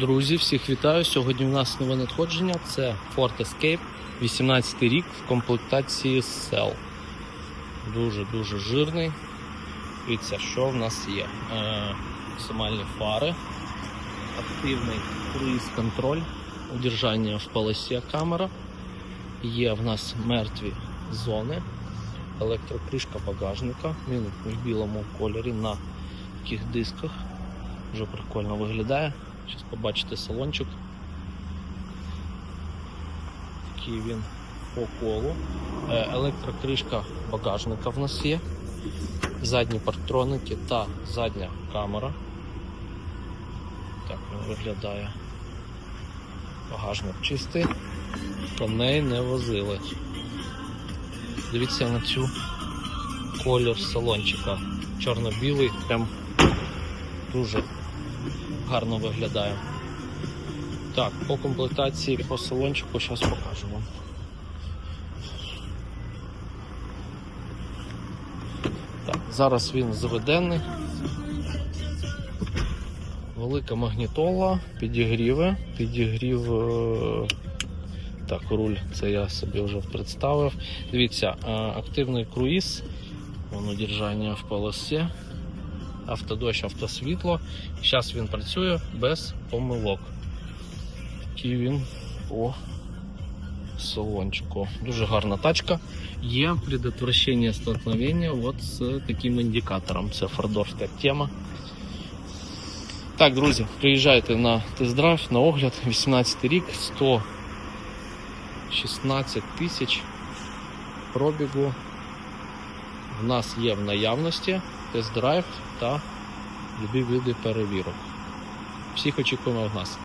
Друзі, всіх вітаю. Сьогодні у нас нове надходження. Це Ford Escape, 18 рік в комплектації Cell. Дуже-дуже жирний. Дивіться, що в нас є. Е, Максимальні фари, активний круїз-контроль, удержання в полосі камера. Є в нас мертві зони, електрокришка багажника. Він в білому кольорі на таких дисках. Вже прикольно виглядає. Зараз побачите салончик. Такий він по колу. Е, Електрокришка багажника в нас є. Задні парктроники та задня камера. Так він виглядає. Багажник чистий. Коней не возили. Дивіться на цю колір салончика. Чорно-білий, прям дуже гарно виглядає. Так, по комплектації по салончику зараз покажу вам. Так, зараз він заведений. Велика магнітола, підігріви, підігрів. е, Так, руль, це я собі вже представив. Дивіться, е, активний круїз, воно держання в полосі автодощ, автосвітло. Зараз він працює без помилок. Такий він по салончику. Дуже гарна тачка. Є предотвращення столкновення от з таким індикатором. Це фордовська тема. Так, друзі, приїжджайте на тест-драйв, на огляд. 18 рік, 116 тисяч пробігу в нас є в наявності тест-драйв та любі види перевірок. Всіх очікуємо в нас.